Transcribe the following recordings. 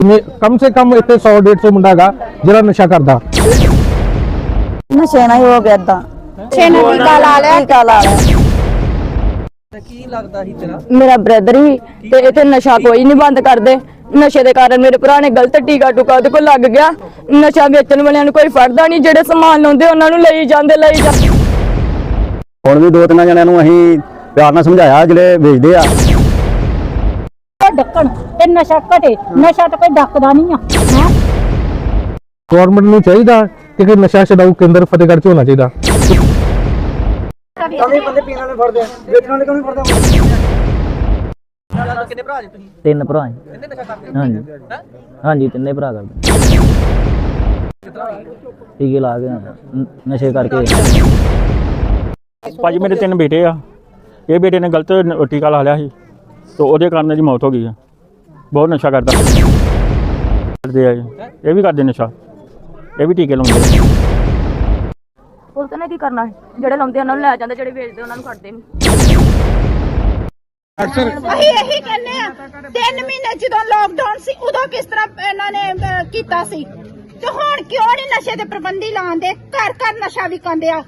ਕਮ ਸੇ ਕਮ ਇੱਥੇ 100 150 ਮੁੰਡਾ ਹੈਗਾ ਜਿਹੜਾ ਨਸ਼ਾ ਕਰਦਾ। ਨਸ਼ੇ ਨਾਲ ਹੀ ਹੋ ਗਿਆ ਏਦਾਂ ਛੇਨੇ ਟੀਕਾ ਲਾ ਲਿਆ। ਟੀਕਾ ਲਾ ਲਿਆ। ਕੀ ਲੱਗਦਾ ਸੀ ਤੇਰਾ? ਮੇਰਾ ਬ੍ਰਦਰ ਹੀ ਤੇ ਇੱਥੇ ਨਸ਼ਾ ਕੋਈ ਨਹੀਂ ਬੰਦ ਕਰਦੇ। ਨਸ਼ੇ ਦੇ ਕਾਰਨ ਮੇਰੇ ਭਰਾ ਨੇ ਗਲਤ ਟੀਕਾ ਟੁਕਾ ਉਹਦੇ ਕੋਲ ਲੱਗ ਗਿਆ। ਨਸ਼ਾ ਵੇਚਣ ਵਾਲਿਆਂ ਨੂੰ ਕੋਈ ਫੜਦਾ ਨਹੀਂ ਜਿਹੜੇ ਸਮਾਨ ਲਾਉਂਦੇ ਉਹਨਾਂ ਨੂੰ ਲਈ ਜਾਂਦੇ ਲਈ ਜਾਂਦੇ। ਹੁਣ ਵੀ ਦੋ ਤਿੰਨ ਜਣਿਆਂ ਨੂੰ ਅਸੀਂ ਪਿਆਰ ਨਾਲ ਸਮਝਾਇਆ ਜਿਹੜੇ ਵੇਚਦੇ ਆ। ਡੱਕਣ ਤੇ ਨਸ਼ਾ ਘਟੇ ਨਸ਼ਾ ਤਾਂ ਕੋਈ ਡੱਕਦਾ ਨਹੀਂ ਆ। ਹੈਂ? ਗਵਰਨਮੈਂਟ ਨੂੰ ਚਾਹੀਦਾ ਕਿ ਕੋਈ ਨਸ਼ਾ ਛਡਾਊ ਕੇਂਦਰ ਫਤਿਹਗੜ੍ਹ 'ਚ ਹੋਣਾ ਚਾਹੀਦਾ। ਕਿੰਨੇ ਭਰਾ ਜੀ ਤੁਸੀਂ ਤਿੰਨ ਭਰਾ ਹੈ ਕਿੰਨੇ ਨਸ਼ਾ ਕਰਦੇ ਹਾਂਜੀ। ਹਾਂਜੀ ਤਿੰਨੇ ਭਰਾ ਕਰਦੇ। ਟੀਕੇ ਲਾ ਕੇ ਨ- ਨਸ਼ੇ ਕਰਕੇ। ਭਾਜੀ ਮੇਰੇ ਤਿੰਨ ਬੇਟੇ ਆ। ਇਹ ਬੇਟੇ ਨੇ ਗਲਤ ਨ- ਟੀਕਾ ਲਾ ਲਿਆ ਸੀ। ਤੇ ਉਹਦੇ ਕਾਰਨ ਇਹਦੀ ਮੌਤ ਹੋ ਗਈ ਆ। ਬਹੁਤ ਨਸ਼ਾ ਕਰਦਾ। ਕਰਦੇ ਆ ਇਹ। ਇਹ ਵੀ ਕਰਦੇ ਨਸ਼ਾ। ਇਹ ਵੀ ਟੀਕੇ ਲਾਉਂਦੇ ਆ। ਨੇ ਕੀ ਕਰਨਾ ਹੈ ਜਿਹੜੇ ਲਾਉਂਦੇ ਉਹਨਾਂ ਨੂੰ ਲੈ ਜਾਂਦੇ ਜਿਹੜੇ ਵੇਚਦੇ ਉਹਨਾਂ ਨੂੰ ਫੜਦੇ ਨਹੀਂ ਅਸੀਂ ਇਹੀ ਕਹਿੰਦੇ ਆ ਤਿੰਨ ਮਹੀਨੇ ਜਦੋਂ ਲੋਕਡਾਊਨ ਸੀ ਉਦੋਂ ਕਿਸ ਤਰ੍ਹਾਂ ਇਹਨਾਂ ਨੇ ਅਹ, ਕੀਤਾ ਸੀ? ਤੇ ਹੁਣ ਕਿਉਂ ਨਹੀਂ ਨਸ਼ੇ ਦੇ ਪ੍ਰਬੰਧੀ ਲਾਉਂਦੇ? ਘਰ ਘਰ ਨਸ਼ਾ ਵਿਕਾਉਂਦੇ ਆ।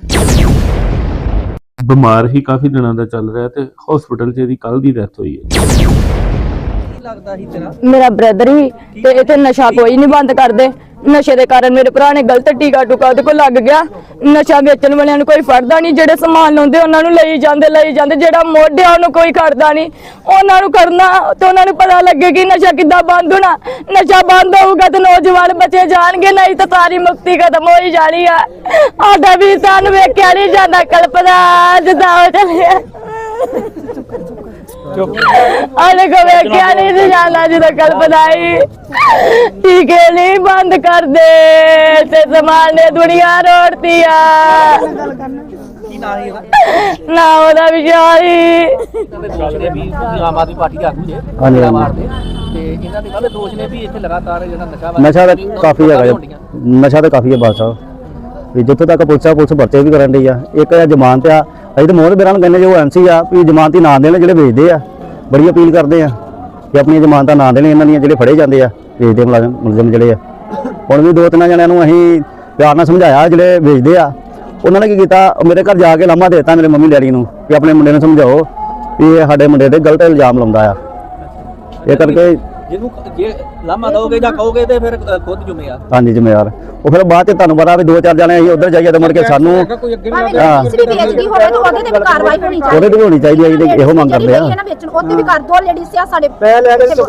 ਬਿਮਾਰ ਹੀ ਕਾਫੀ ਦਿਨਾਂ ਦਾ ਚੱਲ ਰਿਹਾ ਤੇ ਹਸਪੀਟਲ 'ਚ ਇਹਦੀ ਕੱਲ ਦੀ ਡੈਥ ਹੋਈ ਹੈ। ਕੀ ਲੱਗਦਾ ਸੀ ਤੇਰਾ? ਮੇਰਾ ਬ੍ਰਦਰ ਹੀ ਤੇ ਇੱਥੇ ਨਸ਼ਾ ਕੋਈ ਨਹੀਂ ਬੰਦ ਕਰਦੇ। ਨਸ਼ੇ ਦੇ ਕਾਰਨ ਮੇਰੇ ਭਰਾ ਨੇ ਗਲਤ ਟੀਕਾ ਟੁਕਾ ਉਹਦੇ ਕੋਲ ਲੱਗ ਗਿਆ। ਨਸ਼ਾ ਵੇਚਣ ਵਾਲਿਆਂ ਨੂੰ ਕੋਈ ਫੜਦਾ ਨਹੀਂ, ਜਿਹੜੇ ਸਮਾਨ ਲਾਉਂਦੇ ਉਹਨਾਂ ਨੂੰ ਲਈ ਜਾਂਦੇ ਲਈ ਜਾਂਦੇ, ਜਿਹੜਾ ਮੋਢਿਆ ਉਹਨੂੰ ਕੋਈ ਖੜਦਾ ਨਹੀਂ। ਉਹਨਾਂ ਨੂੰ ਕਰਨਾ, ਤੇ ਉਹਨਾਂ ਨੂੰ ਪਤਾ ਲੱਗੇ ਕਿ ਨਸ਼ਾ ਕਿੱਦਾਂ ਬੰਦ ਹੋਣਾ। ਨਸ਼ਾ ਬੰਦ ਹੋਊਗਾ ਤੇ ਨੌਜਵਾਨ ਬੱਚੇ ਜਾਣਗੇ, ਨਹੀਂ ਤਾਂ ਸਾਰੀ ਮੁਕਤੀ ਖਤਮ ਹੋਈ ਜਾਣੀ ਆ। ਸਾਡਾ ਵੀ ਸਾਨੂੰ ਵੇਖਿਆ ਨਹੀਂ ਜਾਂਦਾ ਕਲਪਦਾ ਜਦਾ ਹੋ ਚੱਲਿਆ। ਆਲੇ ਕੋ ਵੇਖਿਆ ਨਹੀਂ ਸੀ। ਜਾਂਦਾ ਜਦੋਂ ਕਲਪਨਾਈ। ਟੀਕੇ ਨਹੀਂ ਬੰਦ ਕਰਦੇ ਤੇ ਜ਼ਮਾਨੇ ਦੁਨੀਆ ਰੋੜਤੀ ਆ। ਨਾਂ ਉਹਦਾ ਵਿਚਾਰੀ ਦੇ ਆਮ ਆਦਮੀ ਪਾਰਟੀ ਦੇ ਆਗੂ ਜੇ ਹਾਂਜੀ, ਜਿਹੜਾ ਹਾਂਜੀ। ਮਾਰਦੇ ਤੇ ਇਹਨਾਂ ਦੇ ਕਹਿੰਦੇ ਦੋਸ਼ ਨੇ ਵੀ ਇੱਥੇ ਲਗਾਤਾਰ ਜਿਹੜਾ ਨਸ਼ਾ ਵਾ ਨਸ਼ਾ ਤਾਂ ਵੀ ਉਹ ਕਾਫੀ ਹੈਗਾ ਜੀ। ਨਸ਼ਾ ਤਾਂ ਕਾਫੀ ਹੈ ਬਾਦ ਸਾਹਿਬ ਵੀ ਜਿੱਥੋਂ ਤੱਕ ਪੁਲਿਸ ਆ, ਪੁਲਿਸ ਪਰਚੇ ਵੀ ਕਰਨ ਡਈ ਆ। ਇੱਕ ਆ ਜ਼ਮਾਨਤ ਆ, ਅਸੀਂ ਤਾਂ ਮੋਹਰ ਬੇਰਾਂ ਨੂੰ ਕਹਿੰਦੇ ਜੋ ਐਮਸੀ ਆ, ਵੀ ਜ਼ਮਾਨਤੀ ਹੀ ਨਾ ਦੇਣ ਜਿਹੜੇ ਵੇਚਦੇ ਆ, ਬੜੀ ਅਪੀਲ ਕਰਦੇ ਆ ਕਿ ਆਪਣੀਆਂ ਜ਼ਮਾਨਤਾਂ ਨਾ ਦੇਣ ਇਹਨਾਂ ਦੀਆਂ, ਜਿਹੜੇ ਫੜੇ ਜਾਂਦੇ ਆ, ਵੇਚਦੇ ਮੁਲਾਜ਼ਮ, ਮੁਲਜ਼ਮ ਜਿਹੜੇ ਆ। ਹੁਣ ਵੀ ਦੋ ਤਿੰਨ ਜਣਿਆਂ ਨੂੰ ਅਸੀਂ ਪਿਆਰ ਨਾਲ ਸਮਝਾਇਆ, ਜਿਹੜੇ ਵੇਚਦੇ ਆ, ਉਹਨਾਂ ਨੇ ਕੀ ਕੀਤਾ ਮੇਰੇ ਘਰ ਜਾ ਕੇ ਲਾਮਾ ਦਿੱਤਾ ਮੇਰੇ ਮੰਮੀ ਡੈਡੀ ਨੂੰ ਕਿ ਆਪਣੇ ਮੁੰਡੇ ਨੂੰ ਸਮਝਾਓ ਵੀ ਇਹ ਸਾਡੇ ਮੁੰਡੇ ਤੇ ਗਲਤ ਇਲਜ਼ਾਮ ਲਾਉਂਦਾ ਆ। ਇਹ ਕਰਕੇ ਜਿਹਨੂੰ ਜੇ ਲਾਮਾ ਦੋਗੇ ਜਾਂ ਕਹੋਗੇ ਤੇ ਫਿਰ ਅ, ਖੁਦ ਜ਼ਿੰਮੇਵਾਰ। ਹਾਂਜੀ ਜ਼ਿੰਮੇਵਾਰ। ਉਹ ਫਿਰ ਬਾਅਦ ਚ ਤੁਹਾਨੂੰ ਪਤਾ ਵੀ ਦੋ ਚਾਰ ਜਣੇ ਅਸੀਂ ਉਧਰ ਜਾਈਏ ਤੇ ਮੁੜ ਕੇ ਸਾਨੂੰ ਹਾਂ। ਵੀ ਵੇਚਦੀ ਹੋਵੇ ਤਾਂ ਉਹਦੇ ਤੇ ਵੀ ਕਾਰਵਾਈ ਹੋਣੀ ਚਾਹੀਦੀ। ਉਹਦੇ ਤੇ ਵੀ ਹੋਣੀ ਚਾਹੀਦੀ ਹੈ ਜੀ ਇਹੋ ਮੰਗ ਕਰਦੇ ਆ। ਨਾ ਵੇਚਣ ਉਹਦੇ ਵੀ ਕਰ ਦੋ ਲੇਡੀਜ਼ ਆ ਸਾਡੇ ਮਹੱਲੇ ਦੇ ਵਿੱਚ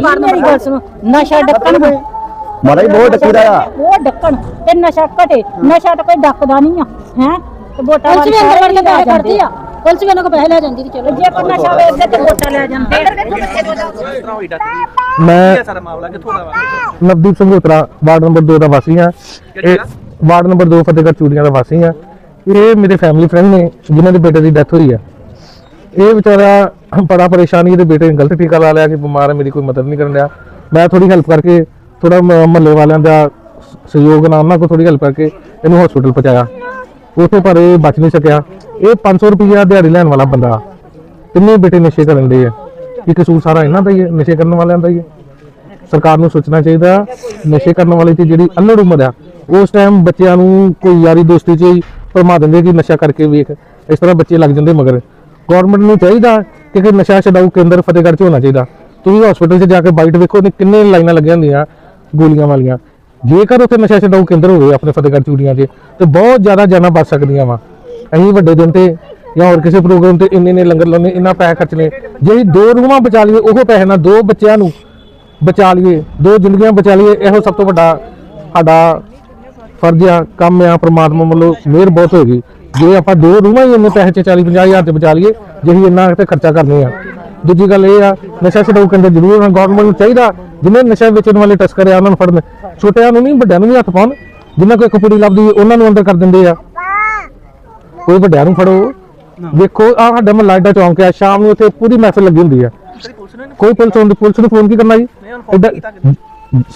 ਮਾਰਨ ਮੇਰੀ ਗੱਲ ਸੁਣੋ ਨਸ਼ਾ ਡੱਕਣ ਮਹਾਰਾਜ ਬਹੁਤ ਡੱਕੀਦਾ ਆ। ਉਹ ਡੱਕਣ। ਤੇ ਨਸ਼ਾ ਘਟੇ ਨਸ਼ਾ ਤਾਂ ਕੋਈ ਡੱਕਦਾ ਨਹੀਂ ਆ ਹੈ? ਤੇ ਵੋਟਾਂ ਵਾਲੀ ਅੰਦਰ ਵੜ ਕੇ ਪੈਸੇ ਕੱਢਦੀ ਆ। ਪੁਲਿਸ ਵੀ ਉਹਨਾਂ ਕੋ ਪੈਸੇ ਲੈ ਜਾਂਦੀ ਤੇ ਚਲੋ। ਜੇ ਕੋਈ ਨਸ਼ਾ ਵੇਚਦੇ ਤੇ ਵੋਟਾਂ ਲੈ ਜਾਂਦੇ। ਕਿਸ ਤਰ੍ਹਾਂ ਹੋਈ ਡਾਕਟਰ ਮੈਂ ਇਹ ਸਾਰਾ ਮਾਮਲਾ? ਕਿੱਥੋਂ ਦਾ ਵਾ? ਨਵਦੀਪ ਸਿੰਘ ਹੋਤਰਾ ਵਾਰਡ ਨੰਬਰ 2 ਦਾ ਵਾਸੀ ਹਾਂ। ਇਹ ਵਾਰਡ ਨੰਬਰ 2 ਫਤਿਹਗੜ੍ਹ ਚੂੜੀਆਂ ਦਾ ਵਾਸੀ ਹਾਂ। ਇਹ ਮੇਰੇ ਫੈਮਿਲੀ ਫਰੈਂਡ ਨੇ ਜਿਨ੍ਹਾਂ ਦੇ ਬੇਟੇ ਦੀ ਡੈਥ ਹੋਈ ਹੈ ਇਹ ਵਿਚਾਰਾ ਬੜਾ ਪਰੇਸ਼ਾਨੀ ਇਹਦੇ ਬੇਟੇ ਨੇ ਗਲਤ ਟੀਕਾ ਲਾ ਲਿਆ ਕਿ ਬਿਮਾਰ ਹੈ ਮੇਰੀ ਕੋਈ ਮਦਦ ਨਹੀਂ ਕਰਨ ਰਿਹਾ ਮੈਂ ਥੋੜੀ ਹੈਲਪ ਕਰਕੇ ਥੋੜਾ ਮਹੱਲੇ ਵਾਲਿਆਂ ਦਾ ਸ- ਸਹਿਯੋਗ ਨਾਲ ਉਹਨਾਂ ਕੋਲ ਥੋੜੀ ਹੈਲਪ ਕਰਕੇ ਇਹਨੂੰ ਹਸਪੀਟਲ ਪਹੁੰਚਾਇਆ। ਉੱਥੇ ਪਰ ਇਹ ਬਚ ਨਹੀਂ ਸਕਿਆ। ਇਹ 500 ਰੁਪਇਆ ਦਿਹਾੜੀ ਲੈਣ ਵਾਲਾ ਬੰਦਾ, ਤਿੰਨੇ ਬੇਟੇ ਨਸ਼ੇ ਕਰਨ ਦੇ ਆ। ਇਹ ਕਸੂਰ ਸਾਰਾ ਇਹਨਾਂ ਦਾ ਹੀ ਹੈ ਨਸ਼ੇ ਕਰਨ ਵਾਲਿਆਂ ਦਾ ਹੀ ਹੈ ਸਰਕਾਰ ਨੂੰ ਸੋਚਣਾ ਚਾਹੀਦਾ, ਨਸ਼ੇ ਕਰਨ ਵਾਲੇ ਤੇ ਜਿਹੜੀ ਅਲੜ ਉਮਰ ਆ, ਉਸ ਟਾਈਮ ਬੱਚਿਆਂ ਨੂੰ ਕੋਈ ਯਾਰੀ ਦੋਸਤੀ 'ਚ ਹੀ ਭਰਮਾ ਦਿੰਦੇ ਕਿ ਨਸ਼ਾ ਕਰਕੇ ਵੇਖ, ਇਸ ਤਰ੍ਹਾਂ ਬੱਚੇ ਲੱਗ ਜਾਂਦੇ ਮਗਰ। ਗਵਰਨਮੈਂਟ ਨੂੰ ਚਾਹੀਦਾ ਕਿ ਕਿ ਨਸ਼ਾ ਛਡਾਊ ਕੇਂਦਰ ਫਤਿਹਗੜ੍ਹ 'ਚ ਹੋਣਾ ਚਾਹੀਦਾ। ਤੁਸੀਂ ਹਸਪੀਟਲ 'ਚ ਜਾ ਕੇ ਬਾਈਟ ਵੇਖੋ ਤੇ ਕਿੰਨੇ ਲਾਈਨਾਂ ਲੱਗੀਆਂ ਹੁੰਦੀਆਂ ਗੋਲੀਆਂ ਵਾਲੀਆਂ। ਜੇਕਰ ਉੱਥੇ ਨਸ਼ਾ ਛਡਾਊ ਕੇਂਦਰ ਹੋਵੇ, ਆਪਣੇ ਫਤਿਹਗੜ੍ਹ ਚੂੜੀਆਂ 'ਚ, ਤੇ ਬਹੁਤ ਜ਼ਿਆਦਾ ਜਾਨਾਂ ਬਚ ਸਕਦੀਆਂ ਵਾ। ਅਸੀਂ ਵੱਡੇ ਦਿਨ ਤੇ ਜਾਂ ਹੋਰ ਕਿਸੇ ਪ੍ਰੋਗਰਾਮ ਤੇ ਇੰਨੇ ਨੇ ਲੰਗਰ ਲਾਉਣੇ ਇੰਨਾ ਪੈਸਾ ਖਰਚਣੇ ਜੇ ਅਸੀਂ ਦੋ ਰੂਹਾਂ ਬਚਾ ਲਈਏ, ਉਹ ਪੈਸੇ ਨਾਲ ਦੋ ਬੱਚਿਆਂ ਨੂੰ ਬਚਾ ਲਈਏ, ਦੋ ਜ਼ਿੰਦਗੀਆਂ ਬਚਾ ਲਈਏ, ਇਹੋ ਸਭ ਤੋਂ ਵੱਡਾ ਸਾਡਾ ਫਰਜ਼ ਆ, ਕੰਮ ਆ, ਪ੍ਰਮਾਤਮਾ ਵੱਲੋਂ ਮਿਹਰ ਬਹੁਤ ਹੋਏਗੀ। ਜੇ ਆਪਾਂ ਦੋ ਰੂਹਾਂ ਹੀ ਇੰਨੇ ਪੈਸੇ ਚ 40 50 ਹਜ਼ਾਰ ਤੇ ਬਚਾ ਲਈਏ ਜੇ ਅਸੀਂ ਇੰਨਾ ਤੇ ਖਰਚਾ ਕਰਨੇ ਆ ਦੂਜੀ ਗੱਲ ਇਹ ਆ ਨਸ਼ਾ ਛਡਾਊ ਕੇਂਦਰ ਜ਼ਰੂਰ ਹੋਣਾ ਗਵਰਨਮੈਂਟ ਨੂੰ ਚਾਹੀਦਾ ਜਿਨ੍ਹਾਂ ਨਸ਼ਾ ਵੇਚਣ ਵਾਲੇ ਤਸਕਰ ਆ ਉਹਨਾਂ ਨੂੰ ਫੜਨ। ਛੋਟਿਆਂ ਨੂੰ ਨਹੀਂ ਵੱਡਿਆਂ ਨੂੰ ਵੀ ਹੱਥ ਪਾਉਣ। ਜਿਨ੍ਹਾਂ ਕੋਈ ਕਪੂੜੀ ਲੱਭਦੀ ਉਹਨਾਂ ਨੂੰ ਅੰਦਰ ਕਰ ਦਿੰਦੇ ਆ। ਕੋਈ ਵੱਡਿਆਂ ਨੂੰ ਫੜੋ। ਦੇਖੋ ਆ ਸਾਡਾ ਮਹੱਲਾ ਏਡਾ ਚੌਂਕ ਆ ਸ਼ਾਮ ਨੂੰ ਇੱਥੇ ਪੂਰੀ ਮਹਿਫਿਲ ਲੱਗੀ ਹੁੰਦੀ ਆ। ਕੋਈ ਪੁਲਿਸ ਹੁੰਦੀ ਪੁਲਿਸ ਨੂੰ ਫੋਨ ਕੀ ਕਰਨਾ ਜੀ?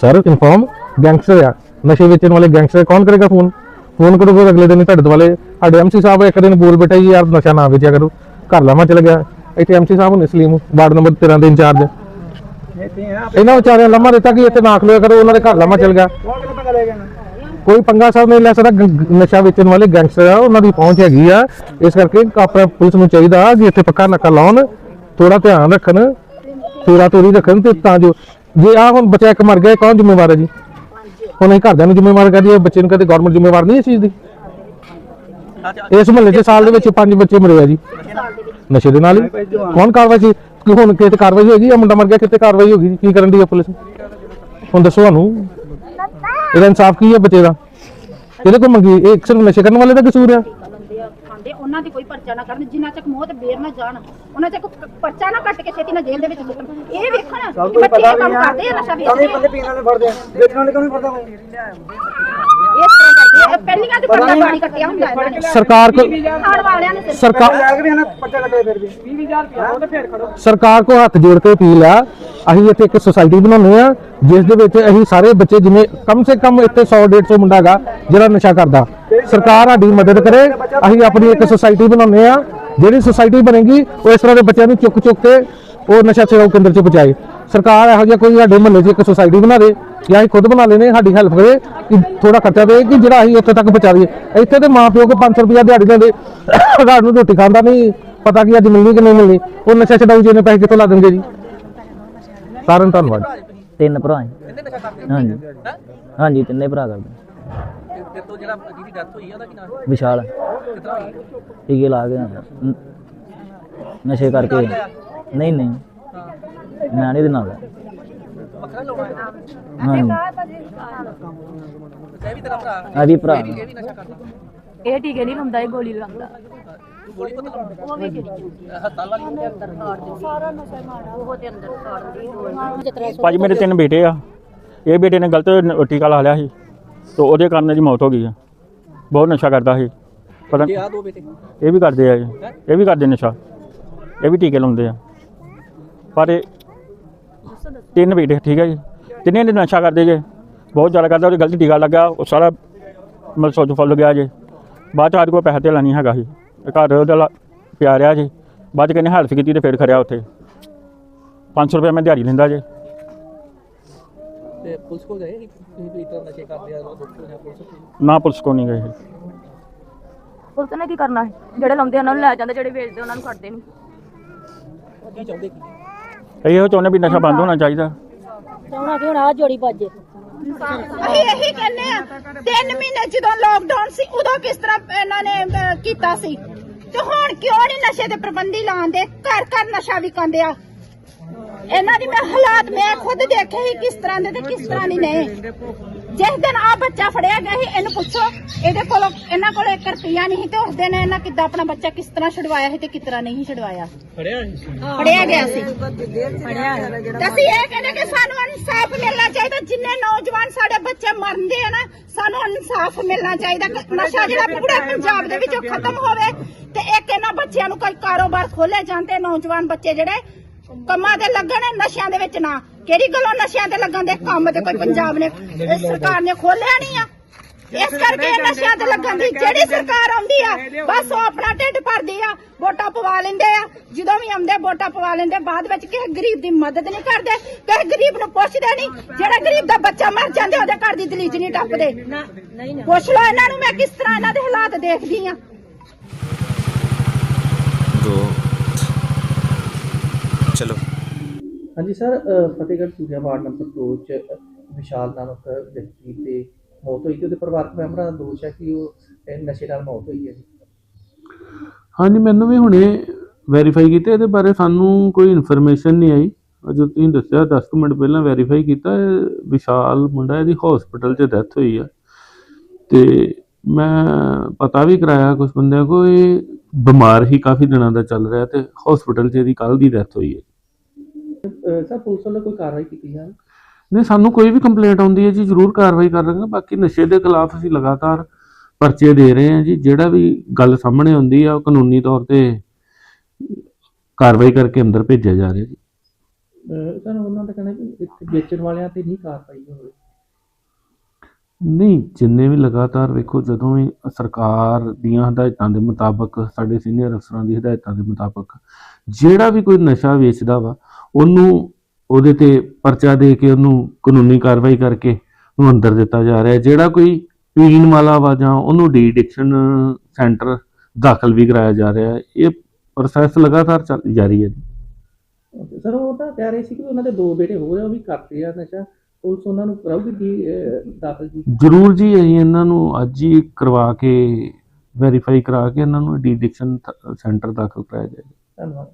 ਸਰ ਇਨਫਾਰਮ ਗੈਂਗਸਟਰ ਆ। ਨਸ਼ੇ ਵੇਚਣ ਵਾਲੇ ਗੈਂਗਸਟਰ ਕੌਣ ਕਰੇਗਾ ਫੋਨ ਫੋਨ ਕਰੋਗੇ ਅਗਲੇ ਦਿਨ ਤੁਹਾਡੇ ਦੁਆਲੇ ਸਾਡੇ ਐਮਸੀ ਸਾਹਿਬ ਇੱਕ ਦਿਨ ਬੋਲ ਬੈਠਾ ਜੀ ਯਾਰ ਨਸ਼ਾ ਨਾ ਵੇਚਿਆ ਕਰੋ। ਘਰ ਲਾਵਾਂ ਚਲ ਗਿਆ। ਇੱਥੇ ਐਮਸੀ ਸਾਹਿਬ ਨੇ ਸਲੀਮ, ਵਾਰਡ ਨੰਬਰ 13 ਦੇ ਇੰਚਾਰਜ। ਇਹਨਾਂ ਵਿਚਾਰਿਆਂ ਲੰਮਾ ਦਿੱਤਾ ਕਿ ਇੱਥੇ ਨਾ ਖਲੋਇਆ ਕਰੋ, ਉਹਨਾਂ ਦੇ ਘਰ ਲੰਮਾ ਚੱਲ ਗਿਆ। ਕੋਈ ਪੰਗਾ ਸਾਹਿਬ ਨਹੀਂ ਲੈ ਸਕਦਾ ਨਸ਼ਾ ਵੇਚਣ ਵਾਲੇ ਗੈਂਗਸਟਰ ਆ, ਉਹਨਾਂ ਦੀ ਪਹੁੰਚ ਹੈਗੀ ਆ। ਇਸ ਕਰਕੇ ਆਪਣਾ ਪੁਲਿਸ ਨੂੰ ਚਾਹੀਦਾ ਕਿ ਇੱਥੇ ਪੱਕਾ ਨੱਕਾ ਲਾਉਣ ਥੋੜਾ ਧਿਆਨ ਰੱਖਣ ਤੇਰਾ ਤੋਰੀ ਰੱਖਣ ਤੇ ਤਾਂ ਜੋ, ਜੇ ਆ ਹੁਣ ਬੱਚਾ ਇੱਕ ਮਰ ਗਿਆ ਕੌਣ ਜ਼ਿੰਮੇਵਾਰ ਹੈ ਜੀ? ਹੁਣ ਇਹ ਘਰਦਿਆਂ ਨੂੰ ਜ਼ਿੰਮੇਵਾਰ ਕਰ ਜੀ ਬੱਚੇ ਨੂੰ ਕਦੇ ਗਵਰਨਮੈਂਟ ਜ਼ਿੰਮੇਵਾਰ ਨਹੀਂ ਇਸ ਚੀਜ਼ ਦੀ? ਇਸ ਮਹੱਲੇ 'ਚ ਸਾਲ ਦੇ ਵਿੱਚ ਪੰਜ ਬੱਚੇ ਮਰੇ ਆ ਜੀ। ਨਸ਼ੇ ਦੇ ਨਾਲ ਹੀ? ਕੌਣ ਕਾਰਵਾਈ ਸੀ? ਕਿ ਹੁਣ ਕਿਤੇ ਕਾਰਵਾਈ ਹੋਏਗੀ ਜਾਂ ਮੁੰਡਾ ਮਰ ਗਿਆ ਕਿਤੇ ਕਾਰਵਾਈ ਹੋਗੀ ਕੀ ਕਰਨ ਦੀ ਹੈ ਪੁਲਿਸ? ਹੁਣ ਦੱਸੋ ਸਾਨੂੰ। ਇਹਦਾ ਇਨਸਾਫ ਕੀ ਹੈ ਬੱਚੇ ਦਾ? ਇਹਦੇ ਕੋਲ ਮੰਗੀ ਇਹ ਸਿਰਫ ਨਸ਼ੇ ਕਰਨ ਵਾਲੇ ਦਾ ਕਸੂਰ ਆ? ਖਾਂਦੇ ਉਹਨਾਂ ਦੀ ਕੋਈ ਪਰਚਾ ਨਾ ਕਰਨ ਜਿੰਨਾ ਚੱਕ ਮੌਤ ਬੇਰ ਨਾ ਜਾਣ ਉਹਨਾਂ ਚੱਕ ਪਰਚਾ ਨਾ ਕੱਟ ਕੇ ਛੇਤੀ ਨਾਲ ਜੇਲ੍ਹ ਦੇ ਵਿੱਚ ਸੁੱਟਣ। ਇਹ ਵੇਖਣ ਕਿ ਬੱਚੇ ਇਹ ਕੰਮ ਕਰਦੇ ਆ ਨਸ਼ਾ ਵੇਚਦੇ ਆ। ਪੀਣ ਵਾਲੇ ਫੜਦੇ ਆ। ਵੇਚਣ ਵਾਲੇ ਕਿਉਂ ਨਹੀਂ ਫੜਦਾ ਕੋਈ ਇਸ ਤਰ੍ਹਾਂ ਕਰਦੇ ਆ ਪਹਿਲੀਆਂ ਤੇ ਪਰਚਾ ਪਾਣੀ ਕੱਟਿਆ ਹੁੰਦਾ ਇਹਨਾਂ ਨੇ ਸਰਕਾਰ ਕੋਲ ਖਾਣ ਵਾਲਿਆਂ ਨੇ ਸਿਰ ਸਰਕਾਰ ਲੈ ਕੇ ਵੀ ਹਨਾ ਪੱਚਾ ਕੱਟੇ ਫਿਰ ਵੀ। 20000 ਰੁਪਏ ਉਹਦੇ ਫੇਰ ਖੜੋ। ਸਰਕਾਰ ਕੋ ਹੱਥ ਜੋੜ ਕੇ ਅਪੀਲ ਆ ਅਸੀਂ ਇੱਥੇ ਇੱਕ ਸੁਸਾਇਟੀ ਬਣਾਉਂਦੇ ਆ ਜਿਸ ਦੇ ਵਿੱਚ ਅਸੀਂ ਸਾਰੇ ਬੱਚੇ ਜਿਵੇਂ ਕਮ ਸੇ ਕਮ ਇੱਥੇ 100 150 ਮੁੰਡਾ ਹੈਗਾ ਜਿਹੜਾ ਨਸ਼ਾ ਕਰਦਾ। ਸਰਕਾਰ ਸਾਡੀ ਮਦਦ ਕਰੇ ਅਸੀਂ ਆਪਣੀ ਇੱਕ ਸੁਸਾਇਟੀ ਬਣਾਉਂਦੇ ਆ ਜਿਹੜੀ ਸੁਸਾਇਟੀ ਬਣੇਗੀ ਉਹ ਇਸ ਤਰ੍ਹਾਂ ਦੇ ਬੱਚਿਆਂ ਨੂੰ ਚੁੱਕ ਚੁੱਕ ਕੇ ਉਹ ਨਸ਼ਾ ਛੁਡਾਊ ਕੇਂਦਰ 'ਚ ਪਹੁੰਚਾਏ। ਸਰਕਾਰ ਇਹੋ ਜਿਹਾ ਕੋਈ ਸਾਡੇ ਮਹੱਲੇ 'ਚ ਇੱਕ ਸੁਸਾਇਟੀ ਬਣਾ ਦੇ ਜਾਂ ਅਸੀਂ ਖੁਦ ਬਣਾ ਲੈਨੇ ਸਾਡੀ ਹੈਲਪ ਕਰੇ ਕਿ ਥੋੜਾ ਖਰਚਾ ਦੇ ਕਿ ਜਿਹੜਾ ਅਸੀਂ ਉੱਥੇ ਤੱਕ ਪਹੁੰਚਾ ਦਈਏ। ਇੱਥੇ ਤੇ ਮਾਂ ਪਿਓ ਕੋ 500 ਰੁਪਇਆ ਦਿਹਾੜੀ ਲੈਂਦੇ ਰਾਤ ਨੂੰ ਰੋਟੀ ਖਾਂਦਾ ਨਹੀਂ ਪਤਾ ਕੀ ਅੱਜ ਮਿਲਣੀ ਕਿ ਨਹੀਂ ਮਿਲਣੀ ਉਹ ਨਸ਼ਾ ਛਡਾਊ ਜੀ ਨੇ ਪੈਸੇ ਕਿੱਥੋਂ ਲਾ ਦੇਣਗੇ ਜੀ। ਸਾਰਿਆਂ ਨੂੰ ਧੰਨਵਾਦ। ਤਿੰਨ ਭਰਾ ਕਰਦੇ ਹਾਂਜੀ। ਹਾਂਜੀ ਤਿੰਨੇ ਭਰਾ ਕਰਦੇ ਤੇ ਤੋਂ ਜਿਹੜਾ ਜਿਹਦੀ ਡੈਥ ਹੋਈ ਆ ਉਹਦਾ ਕੀ ਨਾਮ ਹੈ? ਵਿਸ਼ਾਲ। ਕਿਤਨਾ ਹੋਈ ਟੀਕੇ ਲਾ ਕੇ। ਨ- ਨਸ਼ੇ ਕਰਕੇ। ਨਹੀਂ ਨਹੀਂ। ਮੈਂ ਨਹੀਂ ਦੇ ਨਾਲ। ਵੱਖਰਾ ਲਾਉਣਾ ਹੈ। ਹਾਂਜੀ ਇਹ ਵੀ ਤੇਰਾ ਭਰਾ। ਆ ਵੀ ਭਰਾ ਇਹ ਵੀ ਨਸ਼ਾ ਕਰਦਾ ਇਹ ਟੀਕੇ ਨਹੀਂ ਲਾਉਂਦਾ ਇਹ ਗੋਲੀ ਲਾਉਂਦਾ ਤੂੰ ਗੋਲੀ ਪਤਾ ਲਾਉਂਦਾ ਉਹ ਵੀ ਹਸਪਤਾਲ ਵਾਲੀ ਉਹਦੇ ਅੰਦਰ ਭਾਜੀ ਮੇਰੇ ਤਿੰਨ ਬੇਟੇ ਆ। ਇਹ ਬੇਟੇ ਨੇ ਗਲਤ ਟੀਕਾ ਲਾ ਲਿਆ ਸੀ। ਤੇ ਉਹਦੇ ਕਾਰਨ ਇਹਦੀ ਮੌਤ ਹੋ ਗਈ ਆ। ਬਹੁਤ ਨਸ਼ਾ ਕਰਦਾ ਸੀ। ਪਤਾ ਇਹ ਆ ਦੋ ਬੇਟੇ? ਇਹ ਵੀ ਕਰਦੇ ਆ ਇਹ ਇਹ ਵੀ ਕਰਦੇ ਨਸ਼ਾ। ਇਹ ਵੀ ਟੀਕੇ ਲਾਉਂਦੇ ਆ। ਪਰ ਤਿੰਨ ਬੇਟੇ ਠੀਕ ਹੈ ਜੀ। ਤਿੰਨੇ ਨੇ ਨਸ਼ਾ ਕਰਦੇ ਜੇ। ਬਹੁਤ ਜ਼ਿਆਦਾ ਕਰਦਾ ਉਹਦੇ ਗਲਤ ਟੀਕਾ ਲੱਗਾ ਉਹ ਸਾਰਾ ਮਤਲਬ ਸੋਚ ਫੁੱਲ ਗਿਆ ਜੇ। ਬਾਅਦ ਚ ਸਾਡੇ ਕੋਲ ਪੈਸਾ ਤੇ ਨਹੀਂ ਹੈਗਾ ਤੇ ਘਰ ਉਹਦਾ ਲਾ- ਪਿਆ ਰਿਹਾ ਜੀ। ਬਾਅਦ ਚ ਕਹਿੰਦੇ ਹੈਲਪ ਕੀਤੀ ਤੇ ਫਿਰ ਖੜਿਆ ਉੱਥੇ। 500 ਰੁਪਏ ਮੈਂ ਦਿਹਾੜੀ ਲੈਂਦਾ ਜੇ। ਤੇ ਪੁਲਿਸ ਕੋ ਗਏ ਤੁਸੀਂ ਇਤਨਾ ਨਸ਼ੇ ਕਰਦੇ ਆ ਜਾਂ ਪੁਲਿਸ ਕੋਲ? ਨਾ ਪੁਲਿਸ ਕੋ ਨਹੀਂ ਗਏ ਪੁਲਿਸ ਨੇ ਕੀ ਕਰਨਾ ਹੈ ਜਿਹੜੇ ਲਾਉਂਦੇ ਉਹਨਾਂ ਨੂੰ ਲੈ ਜਾਂਦੇ ਜਿਹੜੇ ਵੇਚਦੇ ਉਹਨਾਂ ਨੂੰ ਕੱਢਦੇ ਨਹੀਂ ਕੀ ਚਾਹੁੰਦੇ ਕੀ? ਇਹ ਚਾਹੁੰਦੇ ਵੀ ਨਸ਼ਾ ਬੰਦ ਹੋਣਾ ਚਾਹੀਦਾ। ਅਸੀਂ ਇਹੀ ਕਹਿੰਦੇ ਆ ਤਿੰਨ ਮਹੀਨੇ ਜਦੋਂ ਲੋਕਡਾਊਨ ਸੀ ਉਦੋਂ ਕਿਸ ਤਰ੍ਹਾਂ ਇਹਨਾਂ ਨੇ ਅਹ, ਕੀਤਾ ਸੀ? ਤੇ ਹੁਣ ਕਿਉਂ ਨਹੀਂ ਨਸ਼ੇ ਦੇ ਪ੍ਰਬੰਧੀ ਲਾਉਂਦੇ? ਘਰ ਘਰ ਨਸ਼ਾ ਵਿਕਾਉਂਦੇ ਆ। ਇਹਨਾਂ ਦੀ ਮੈਂ ਹਾਲਾਤ ਮੈਂ ਖੁਦ ਦੇਖੇ ਹੀ ਕਿਸ ਤਰ੍ਹਾਂ ਦੇ ਤੇ ਕਿਸ ਤਰ੍ਹਾਂ ਦੀ ਨਹੀਂ ਜਿਸ ਦਿਨ ਆ ਬੱਚਾ ਫੜਿਆ ਗਿਆ ਸੀ ਇਹਨੂੰ ਪੁੱਛੋ ਇਹਦੇ ਕੋਲ ਇਹਨਾਂ ਕੋਲ 1 ਰੁਪਿਆ ਨਹੀਂ ਸੀ ਤੇ ਉਸ ਦਿਨ ਇਹਨਾਂ ਕਿੱਦਾਂ ਆਪਣਾ ਬੱਚਾ ਕਿਸ ਤਰ੍ਹਾਂ ਛੁਡਵਾਇਆ ਸੀ ਤੇ ਕਿਸ ਤਰ੍ਹਾਂ ਨਹੀਂ ਛੁਡਵਾਇਆ। ਫੜਿਆ ਗਿਆ ਸੀ। ਤੇ ਅਸੀਂ ਇਹ ਕਹਿੰਦੇ ਕਿ ਸਾਨੂੰ ਇਨਸਾਫ ਮਿਲਣਾ ਚਾਹੀਦਾ ਜਿੰਨੇ ਨੌਜਵਾਨ ਸਾਡੇ ਬੱਚੇ ਮਰਦੇ ਆ ਨਾ ਸਾਨੂੰ ਇਨਸਾਫ ਮਿਲਣਾ ਚਾਹੀਦਾ। ਕਿ ਨਸ਼ਾ ਜਿਹੜਾ ਪੂਰੇ ਪੰਜਾਬ ਦੇ ਵਿੱਚੋਂ ਖਤਮ ਹੋਵੇ ਤੇ ਇੱਕ ਇਹਨਾਂ ਬੱਚਿਆਂ ਨੂੰ ਕੋਈ ਕਾਰੋਬਾਰ ਖੋਲੇ ਜਾਂਦੇ ਨੌਜਵਾਨ ਬੱਚੇ ਜਿਹੜੇ ਕੰਮਾਂ ਤੇ ਲੱਗਣ ਨਸ਼ਿਆਂ ਦੇ ਵਿੱਚ ਨਾ। ਕਿਹੜੀ ਗੱਲੋਂ ਨਸ਼ਿਆਂ ਤੇ ਲੱਗਣ ਦੇ ਕੰਮ ਤੇ ਕੋਈ ਪੰਜਾਬ ਨੇ? ਸਰਕਾਰ ਨੇ ਖੋਲਿਆ ਨਹੀਂ ਆ। ਇਸ ਕਰਕੇ ਇਹ ਨਸ਼ਿਆਂ ਤੇ ਲੱਗਣ ਦੀ ਜਿਹੜੀ ਸਰਕਾਰ ਆਉਂਦੀ ਆ ਬਸ ਉਹ ਆਪਣਾ ਢਿੱਡ ਭਰਦੀ ਆ ਵੋਟਾਂ ਪਵਾ ਲੈਂਦੇ ਆ। ਜਦੋਂ ਵੀ ਆਉਂਦੇ ਵੋਟਾਂ ਪਵਾ ਲੈਂਦੇ ਬਾਅਦ ਵਿੱਚ ਕਿਸੇ ਗਰੀਬ ਦੀ ਮਦਦ ਨਹੀਂ ਕਰਦੇ ਕਿਸੇ ਗਰੀਬ ਨੂੰ ਪੁੱਛਦੇ ਨਹੀਂ। ਜਿਹੜਾ ਗਰੀਬ ਦਾ ਬੱਚਾ ਮਰ ਜਾਂਦੇ ਉਹਦੇ ਘਰ ਦੀ ਦਲੀਜ ਨਹੀਂ ਟੱਪਦੇ। ਪੁੱਛ ਲਓ ਇਹਨਾਂ ਨੂੰ ਮੈਂ ਕਿਸ ਤਰ੍ਹਾਂ ਇਹਨਾਂ ਦੇ ਹਾਲਾਤ ਦੇਖਦੀ ਆ ਚਲੋ ਹਾਂਜੀ sir Fatehgarh Churian ward number 2 ਚ ਵਿਸ਼ਾਲ ਨਾਮਕ ਵਿਅਕਤੀ ਤੇ ਮੌਤ ਹੋਈ ਤੇ ਉਹਦੇ ਪਰਿਵਾਰਕ ਮੈਂਬਰਾਂ ਦਾ ਦੋਸ਼ ਹੈ ਕਿ ਉਹ, ਇਹ ਨਸ਼ੇ ਨਾਲ ਮੌਤ ਹੋਈ ਹੈ ਜੀ। ਹਾਂਜੀ, ਮੈਨੂੰ ਵੀ ਹੁਣੇ ਵੈਰੀਫਾਈ ਕੀਤਾ। ਇਹਦੇ ਬਾਰੇ ਸਾਨੂੰ ਕੋਈ ਇਨਫੋਰਮੇਸ਼ਨ ਨਹੀਂ ਆਈ। ਅਜੇ ਤੁਸੀਂ ਦੱਸਿਆ 10 ਕੁ ਮਿੰਟ ਪਹਿਲਾਂ ਵੈਰੀਫਾਈ ਕੀਤਾ। ਵਿਸ਼ਾਲ ਮੁੰਡਾ, ਇਹਦੀ ਹਸਪੀਟਲ 'ਚ ਡੈਥ ਹੋਈ ਆ। ਤੇ ਮੈਂ ਪਤਾ ਵੀ ਕਰਾਇਆ ਕੁਝ ਬੰਦਿਆਂ ਕੋ ਇਹ ਬਿਮਾਰ ਹੀ ਕਾਫੀ ਦਿਨਾਂ ਦਾ ਚੱਲ ਰਿਹਾ ਤੇ ਹਸਪੀਟਲ 'ਚ ਇਹਦੀ ਕੱਲ ਦੀ ਡੈਥ ਹੋਈ ਹੈ। ਸਰ ਪੁਲਿਸ ਵੱਲੋਂ ਕੋਈ ਕਾਰਵਾਈ ਕੀਤੀ ਹੈ ਨਹੀਂ ਸਾਨੂੰ ਕੋਈ ਵੀ ਕੰਪਲੇਂਟ ਆਉਂਦੀ ਹੈ ਜੀ ਜ਼ਰੂਰ ਕਾਰਵਾਈ ਕਰ ਰਹੇ ਹਾਂ। ਬਾਕੀ ਨਸ਼ੇ ਦੇ ਖਿਲਾਫ ਅਸੀਂ ਲਗਾਤਾਰ ਪਰਚੇ ਦੇ ਰਹੇ ਹਾਂ ਜੀ। ਜਿਹੜਾ ਵੀ ਗੱਲ ਸਾਹਮਣੇ ਆਉਂਦੀ ਆ ਉਹ ਕਾਨੂੰਨੀ ਤੌਰ ਤੇ ਕਾਰਵਾਈ ਕਰਕੇ ਅੰਦਰ ਭੇਜਿਆ ਜਾ ਰਿਹਾ ਜੀ। ਸਰ ਉਹਨਾਂ ਦਾ ਕਹਿਣਾ ਕਿ ਇੱਥੇ ਵੇਚਣ ਵਾਲਿਆਂ ਤੇ ਨਹੀਂ ਕਾਰਵਾਈ ਹੋਵੇ। ਨਹੀਂ ਜਿੰਨੇ ਵੀ ਲਗਾਤਾਰ ਵੇਖੋ ਜਦੋਂ ਵੀ ਸਰਕਾਰ ਦੀਆਂ ਹਦਾਇਤਾਂ ਦੇ ਮੁਤਾਬਕ ਸਾਡੇ ਸੀਨੀਅਰ ਅਫਸਰਾਂ ਦੀ ਹਦਾਇਤਾਂ ਦੇ ਮੁਤਾਬਕ ਜਿਹੜਾ ਵੀ ਕੋਈ ਨਸ਼ਾ ਵੇਚਦਾ ਵਾ ਉਹਨੂੰ ਉਹਦੇ ਤੇ ਪਰਚਾ ਦੇ ਕੇ ਉਹਨੂੰ ਕਾਨੂੰਨੀ ਕਾਰਵਾਈ ਕਰਕੇ ਉਹਨੂੰ ਅੰਦਰ ਦਿੱਤਾ ਜਾ ਰਿਹਾ ਜਿਹੜਾ ਕੋਈ ਪੀਣ ਵਾਲਾ ਵਾ ਜਾਂ ਉਹਨੂੰ ਡੀ ਐਡਿਕਸ਼ਨ ਸੈਂਟਰ ਦਾਖਲ ਵੀ ਕਰਾਇਆ ਜਾ ਰਿਹਾ ਇਹ ਪ੍ਰੋਸੈਸ ਲਗਾਤਾਰ ਚੱਲ ਜਾਰੀ ਹੈ। ਸਰ ਉਹ ਤਾਂ ਕਹਿ ਰਹੇ ਸੀ ਕਿ ਉਹਨਾਂ ਦੇ ਦੋ ਬੇਟੇ ਹੋ ਰਹੇ ਉਹ ਵੀ ਕਰਦੇ ਆ ਨਸ਼ਾ। ਪੁਲਿਸ ਉਹਨਾਂ ਨੂੰ ਕਰਾਉਗੀ ਦੀ ਅਹ, ਦਾਖਲ ਜੀ? ਜ਼ਰੂਰ ਜੀ ਅਸੀਂ ਇਹਨਾਂ ਨੂੰ ਅੱਜ ਹੀ ਕਰਵਾ ਕੇ ਵੈਰੀਫਾਈ ਕਰਾ ਕੇ ਇਹਨਾਂ ਨੂੰ ਡੀ ਐਡਿਕਸ਼ਨ ਸੈਂਟਰ ਦਾਖਲ ਕਰਾਇਆ ਜਾਏਗਾ। ਧੰਨਵਾਦ।